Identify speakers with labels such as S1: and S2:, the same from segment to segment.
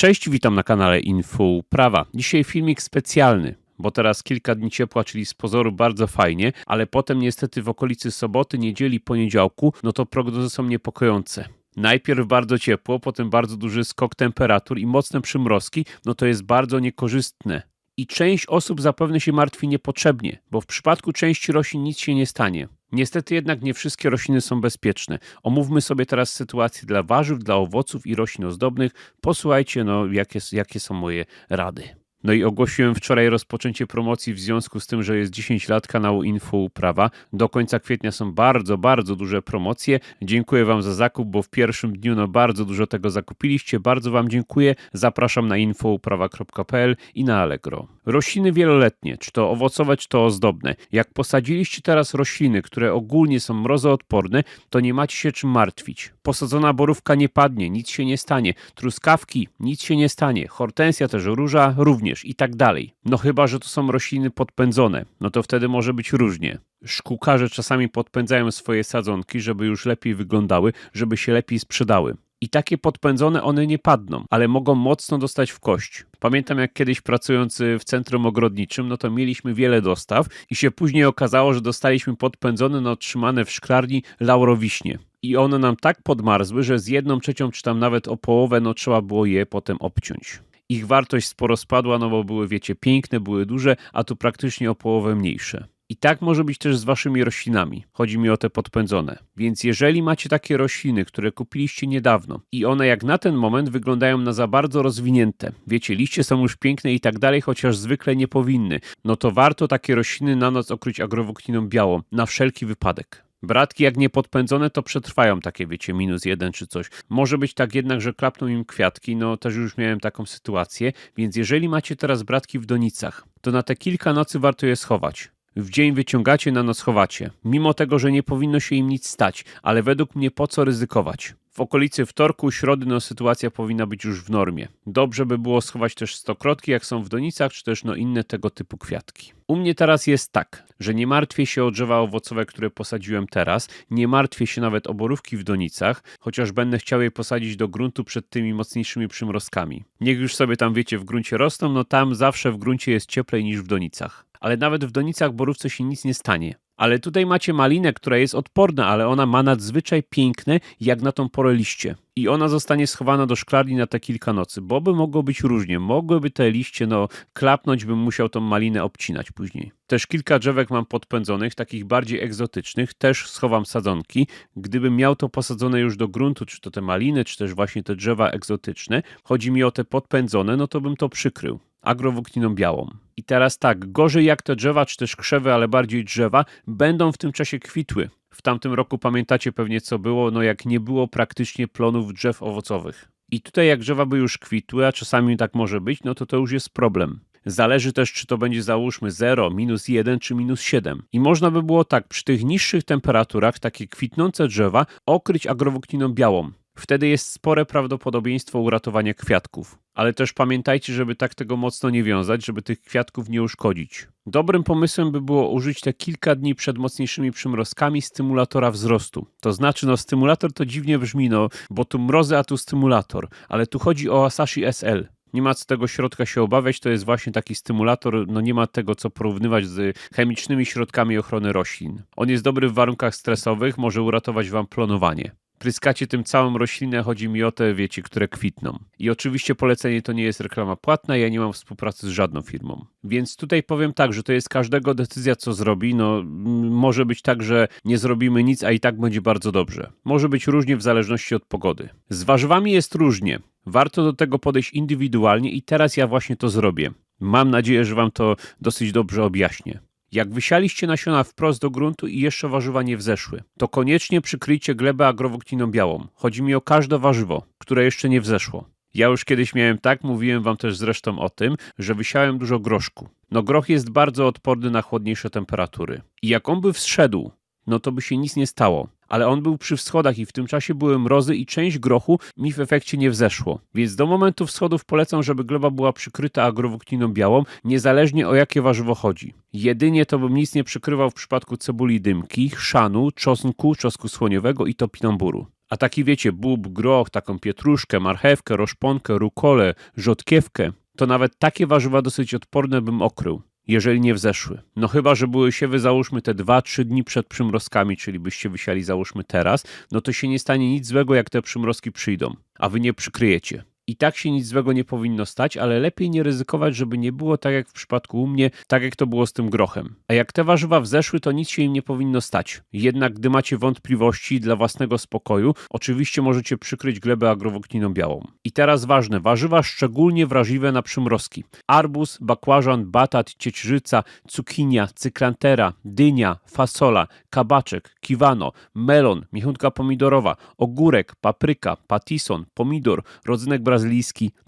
S1: Cześć, witam na kanale Info Prawa. Dzisiaj filmik specjalny, bo teraz kilka dni ciepła, czyli z pozoru bardzo fajnie, ale potem niestety w okolicy soboty, niedzieli, poniedziałku, no to prognozy są niepokojące. Najpierw bardzo ciepło, potem bardzo duży skok temperatur i mocne przymrozki, no to jest bardzo niekorzystne. I część osób zapewne się martwi niepotrzebnie, bo w przypadku części roślin nic się nie stanie. Niestety jednak nie wszystkie rośliny są bezpieczne. Omówmy sobie teraz sytuację dla warzyw, dla owoców i roślin ozdobnych. Posłuchajcie, no, jakie, jakie są moje rady. No i ogłosiłem wczoraj rozpoczęcie promocji w związku z tym, że jest 10 lat kanału Info Uprawa. Do końca kwietnia są bardzo, bardzo duże promocje. Dziękuję Wam za zakup, bo w pierwszym dniu no bardzo dużo tego zakupiliście. Bardzo Wam dziękuję. Zapraszam na infouprawa.pl i na Allegro. Rośliny wieloletnie, czy to owocowe, czy to ozdobne. Jak posadziliście teraz rośliny, które ogólnie są mrozoodporne, to nie macie się czym martwić. Posadzona borówka nie padnie, nic się nie stanie. Truskawki, nic się nie stanie. Hortensja też, róża również i tak dalej. No chyba, że to są rośliny podpędzone, no to wtedy może być różnie. Szkółkarze czasami podpędzają swoje sadzonki, żeby już lepiej wyglądały, żeby się lepiej sprzedały. I takie podpędzone one nie padną, ale mogą mocno dostać w kość. Pamiętam jak kiedyś pracując w centrum ogrodniczym, no to mieliśmy wiele dostaw i się później okazało, że dostaliśmy podpędzone, no otrzymane w szklarni laurowiśnie. I one nam tak podmarzły, że z jedną trzecią czy tam nawet o połowę, no trzeba było je potem obciąć. Ich wartość sporo spadła, no bo były, wiecie, piękne, były duże, a tu praktycznie o połowę mniejsze. I tak może być też z waszymi roślinami. Chodzi mi o te podpędzone. Więc jeżeli macie takie rośliny, które kupiliście niedawno i one jak na ten moment wyglądają na za bardzo rozwinięte, wiecie, liście są już piękne i tak dalej, chociaż zwykle nie powinny, no to warto takie rośliny na noc okryć agrowoktiną białą, na wszelki wypadek. Bratki jak nie podpędzone, to przetrwają takie, wiecie, minus jeden czy coś. Może być tak jednak, że klapną im kwiatki, no też już miałem taką sytuację, więc jeżeli macie teraz bratki w donicach, to na te kilka nocy warto je schować. W dzień wyciągacie, na noc chowacie. Mimo tego, że nie powinno się im nic stać, ale według mnie po co ryzykować? W okolicy wtorku, środy no sytuacja powinna być już w normie. Dobrze by było schować też stokrotki, jak są w donicach, czy też no inne tego typu kwiatki. U mnie teraz jest tak, że nie martwię się o drzewa owocowe, które posadziłem teraz, nie martwię się nawet o borówki w donicach, chociaż będę chciał je posadzić do gruntu przed tymi mocniejszymi przymrozkami. Niech już sobie tam wiecie, w gruncie rosną, no tam zawsze w gruncie jest cieplej niż w donicach. Ale nawet w donicach borówce się nic nie stanie. Ale tutaj macie malinę, która jest odporna, ale ona ma nadzwyczaj piękne, jak na tą porę liście. I ona zostanie schowana do szklarni na te kilka nocy, bo by mogło być różnie. Mogłyby te liście, no, klapnąć, bym musiał tą malinę obcinać później. Też kilka drzewek mam podpędzonych, takich bardziej egzotycznych, też schowam sadzonki. Gdybym miał to posadzone już do gruntu, czy to te maliny, czy też właśnie te drzewa egzotyczne, chodzi mi o te podpędzone, no to bym to przykrył agrowłókniną białą. I teraz tak, gorzej jak te drzewa, czy też krzewy, ale bardziej drzewa, będą w tym czasie kwitły. W tamtym roku pamiętacie pewnie co było, no jak nie było praktycznie plonów drzew owocowych. I tutaj jak drzewa by już kwitły, a czasami tak może być, no to to już jest problem. Zależy też, czy to będzie załóżmy 0, minus 1 czy minus 7. I można by było tak, przy tych niższych temperaturach takie kwitnące drzewa okryć agrowłókniną białą. Wtedy jest spore prawdopodobieństwo uratowania kwiatków. Ale też pamiętajcie, żeby tak tego mocno nie wiązać, żeby tych kwiatków nie uszkodzić. Dobrym pomysłem by było użyć te kilka dni przed mocniejszymi przymrozkami stymulatora wzrostu. To znaczy, no stymulator to dziwnie brzmi, no bo tu mrozy, a tu stymulator. Ale tu chodzi o Asashi SL. Nie ma co tego środka się obawiać, to jest właśnie taki stymulator, no nie ma tego co porównywać z chemicznymi środkami ochrony roślin. On jest dobry w warunkach stresowych, może uratować wam plonowanie pryskacie tym całą roślinę, chodzi mi o te, wiecie, które kwitną. I oczywiście polecenie to nie jest reklama płatna, ja nie mam współpracy z żadną firmą. Więc tutaj powiem tak, że to jest każdego decyzja, co zrobi. No, może być tak, że nie zrobimy nic, a i tak będzie bardzo dobrze. Może być różnie w zależności od pogody. Z warzywami jest różnie. Warto do tego podejść indywidualnie i teraz ja właśnie to zrobię. Mam nadzieję, że Wam to dosyć dobrze objaśnię. Jak wysialiście nasiona wprost do gruntu i jeszcze warzywa nie wzeszły, to koniecznie przykryjcie glebę agrowoktiną białą. Chodzi mi o każde warzywo, które jeszcze nie wzeszło. Ja już kiedyś miałem tak, mówiłem wam też zresztą o tym, że wysiałem dużo groszku. No groch jest bardzo odporny na chłodniejsze temperatury. I jak on by wszedł, no to by się nic nie stało ale on był przy wschodach i w tym czasie były mrozy i część grochu mi w efekcie nie wzeszło. Więc do momentu wschodów polecam, żeby gleba była przykryta agrowłókniną białą, niezależnie o jakie warzywo chodzi. Jedynie to bym nic nie przykrywał w przypadku cebuli dymki, chrzanu, czosnku, czosnku słoniowego i topinamburu A taki wiecie, bób, groch, taką pietruszkę, marchewkę, roszponkę, rukolę, rzodkiewkę, to nawet takie warzywa dosyć odporne bym okrył jeżeli nie wzeszły. No chyba, że były siewy załóżmy te 2-3 dni przed przymrozkami, czyli byście wysiali załóżmy teraz, no to się nie stanie nic złego, jak te przymrozki przyjdą, a wy nie przykryjecie. I tak się nic złego nie powinno stać, ale lepiej nie ryzykować, żeby nie było tak jak w przypadku u mnie, tak jak to było z tym grochem. A jak te warzywa wzeszły, to nic się im nie powinno stać. Jednak gdy macie wątpliwości dla własnego spokoju, oczywiście możecie przykryć glebę agrowokniną białą. I teraz ważne, warzywa szczególnie wrażliwe na przymrozki. Arbuz, bakłażan, batat, ciecierzyca, cukinia, cyklantera, dynia, fasola, kabaczek, kiwano, melon, michunka pomidorowa, ogórek, papryka, patison, pomidor, rodzynek brazylijski,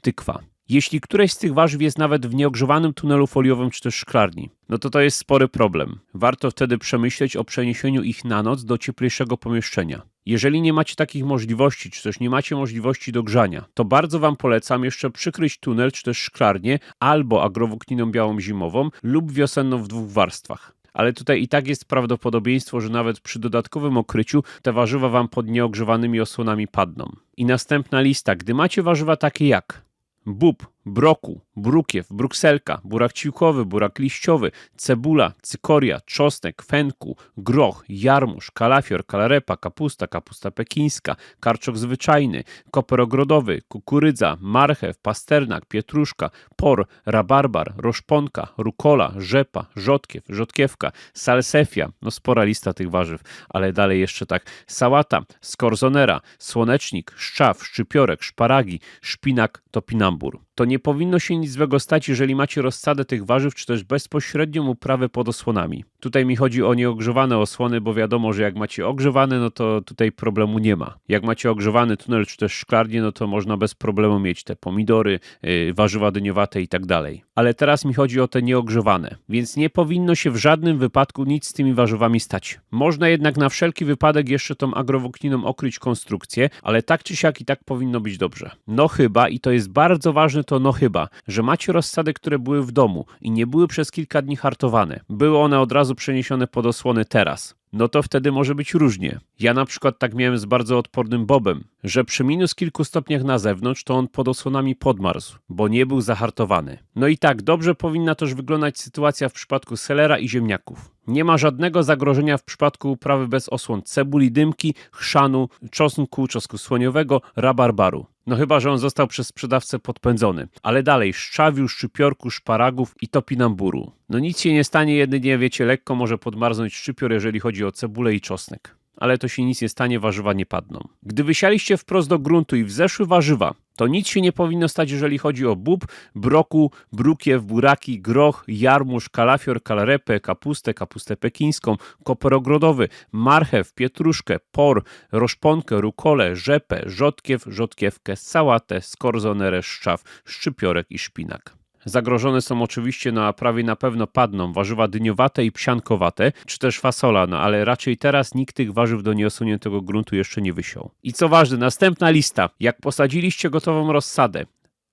S1: tykwa. Jeśli któreś z tych warzyw jest nawet w nieogrzewanym tunelu foliowym czy też szklarni, no to to jest spory problem. Warto wtedy przemyśleć o przeniesieniu ich na noc do cieplejszego pomieszczenia. Jeżeli nie macie takich możliwości, czy też nie macie możliwości do grzania, to bardzo Wam polecam jeszcze przykryć tunel czy też szklarnię albo agrowłókniną białą zimową lub wiosenną w dwóch warstwach ale tutaj i tak jest prawdopodobieństwo, że nawet przy dodatkowym okryciu te warzywa wam pod nieogrzewanymi osłonami padną. I następna lista, gdy macie warzywa takie jak bób, broku, brukiew, brukselka, burak ciłkowy, burak liściowy, cebula, cykoria, czosnek, fenku, groch, jarmuż, kalafior, kalarepa, kapusta, kapusta pekińska, karczok zwyczajny, koper ogrodowy, kukurydza, marchew, pasternak, pietruszka, por, rabarbar, roszponka, rukola, rzepa, rzodkiew, rzodkiewka, salsefia, no spora lista tych warzyw, ale dalej jeszcze tak, sałata, skorzonera, słonecznik, szczaw, szczypiorek, szparagi, szpinak, topinambur. To nie powinno się nic złego stać, jeżeli macie rozsadę tych warzyw, czy też bezpośrednią uprawę pod osłonami. Tutaj mi chodzi o nieogrzewane osłony, bo wiadomo, że jak macie ogrzewane, no to tutaj problemu nie ma. Jak macie ogrzewany tunel, czy też szklarnię, no to można bez problemu mieć te pomidory, yy, warzywa dyniowate i tak dalej. Ale teraz mi chodzi o te nieogrzewane, więc nie powinno się w żadnym wypadku nic z tymi warzywami stać. Można jednak na wszelki wypadek jeszcze tą agrowokniną okryć konstrukcję, ale tak czy siak i tak powinno być dobrze. No chyba, i to jest bardzo ważne, to no chyba, że macie rozsady, które były w domu i nie były przez kilka dni hartowane. Były one od razu przeniesione pod osłony teraz no to wtedy może być różnie. Ja na przykład tak miałem z bardzo odpornym bobem, że przy minus kilku stopniach na zewnątrz to on pod osłonami podmarzł, bo nie był zahartowany. No i tak, dobrze powinna też wyglądać sytuacja w przypadku selera i ziemniaków. Nie ma żadnego zagrożenia w przypadku uprawy bez osłon cebuli dymki, chrzanu, czosnku, czosnku słoniowego, rabarbaru. No chyba, że on został przez sprzedawcę podpędzony. Ale dalej, szczawiu, szczypiorku, szparagów i topinamburu. No nic się nie stanie, jedynie wiecie, lekko może podmarznąć szczypior, jeżeli chodzi o cebulę i czosnek ale to się nic nie stanie, warzywa nie padną. Gdy wysialiście wprost do gruntu i wzeszły warzywa, to nic się nie powinno stać, jeżeli chodzi o bób, broku, brukiew, buraki, groch, jarmuż, kalafior, kalarepę, kapustę, kapustę pekińską, koper ogrodowy, marchew, pietruszkę, por, roszponkę, rukolę, rzepę, rzodkiew, rzodkiewkę, sałatę, skorzonerę, szczaw, szczypiorek i szpinak. Zagrożone są oczywiście, no a prawie na pewno padną warzywa dyniowate i psiankowate, czy też fasola, no ale raczej teraz nikt tych warzyw do nieosuniętego gruntu jeszcze nie wysiął. I co ważne, następna lista. Jak posadziliście gotową rozsadę,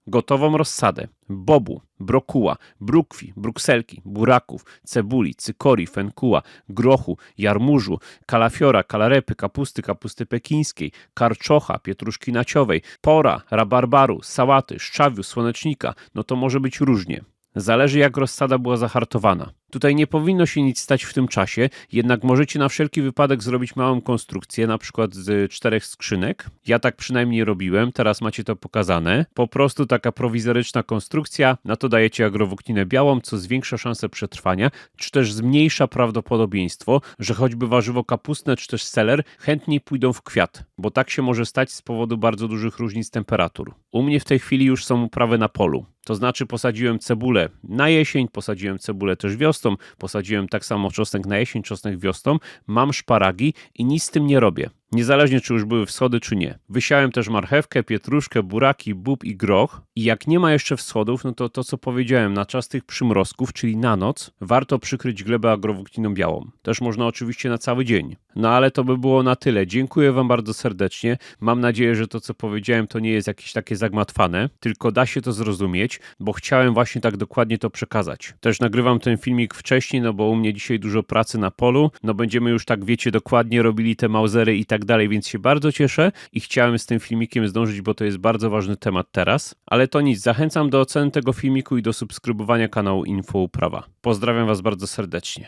S1: gotową rozsadę bobu, brokuła, brukwi, brukselki, buraków, cebuli, cykorii, fenkuła, grochu, jarmużu, kalafiora, kalarepy, kapusty, kapusty pekińskiej, karczocha, pietruszki naciowej, pora, rabarbaru, sałaty, szczawiu, słonecznika, no to może być różnie. Zależy jak rozsada była zahartowana. Tutaj nie powinno się nic stać w tym czasie, jednak możecie na wszelki wypadek zrobić małą konstrukcję, na przykład z czterech skrzynek. Ja tak przynajmniej robiłem, teraz macie to pokazane. Po prostu taka prowizoryczna konstrukcja, na to dajecie agrowłókninę białą, co zwiększa szanse przetrwania, czy też zmniejsza prawdopodobieństwo, że choćby warzywo kapustne czy też seler chętniej pójdą w kwiat, bo tak się może stać z powodu bardzo dużych różnic temperatur. U mnie w tej chwili już są uprawy na polu. To znaczy posadziłem cebulę na jesień, posadziłem cebulę też wiosną, posadziłem tak samo czosnek na jesień, czosnek wiosną, mam szparagi i nic z tym nie robię niezależnie czy już były wschody, czy nie. Wysiałem też marchewkę, pietruszkę, buraki, bób i groch. I jak nie ma jeszcze wschodów, no to to, co powiedziałem, na czas tych przymrozków, czyli na noc, warto przykryć glebę agrowłókniną białą. Też można oczywiście na cały dzień. No ale to by było na tyle. Dziękuję Wam bardzo serdecznie. Mam nadzieję, że to, co powiedziałem, to nie jest jakieś takie zagmatwane, tylko da się to zrozumieć, bo chciałem właśnie tak dokładnie to przekazać. Też nagrywam ten filmik wcześniej, no bo u mnie dzisiaj dużo pracy na polu. No będziemy już tak, wiecie, dokładnie robili te mauzery i tak tak dalej, więc się bardzo cieszę i chciałem z tym filmikiem zdążyć, bo to jest bardzo ważny temat teraz. Ale to nic, zachęcam do oceny tego filmiku i do subskrybowania kanału Info Uprawa. Pozdrawiam Was bardzo serdecznie.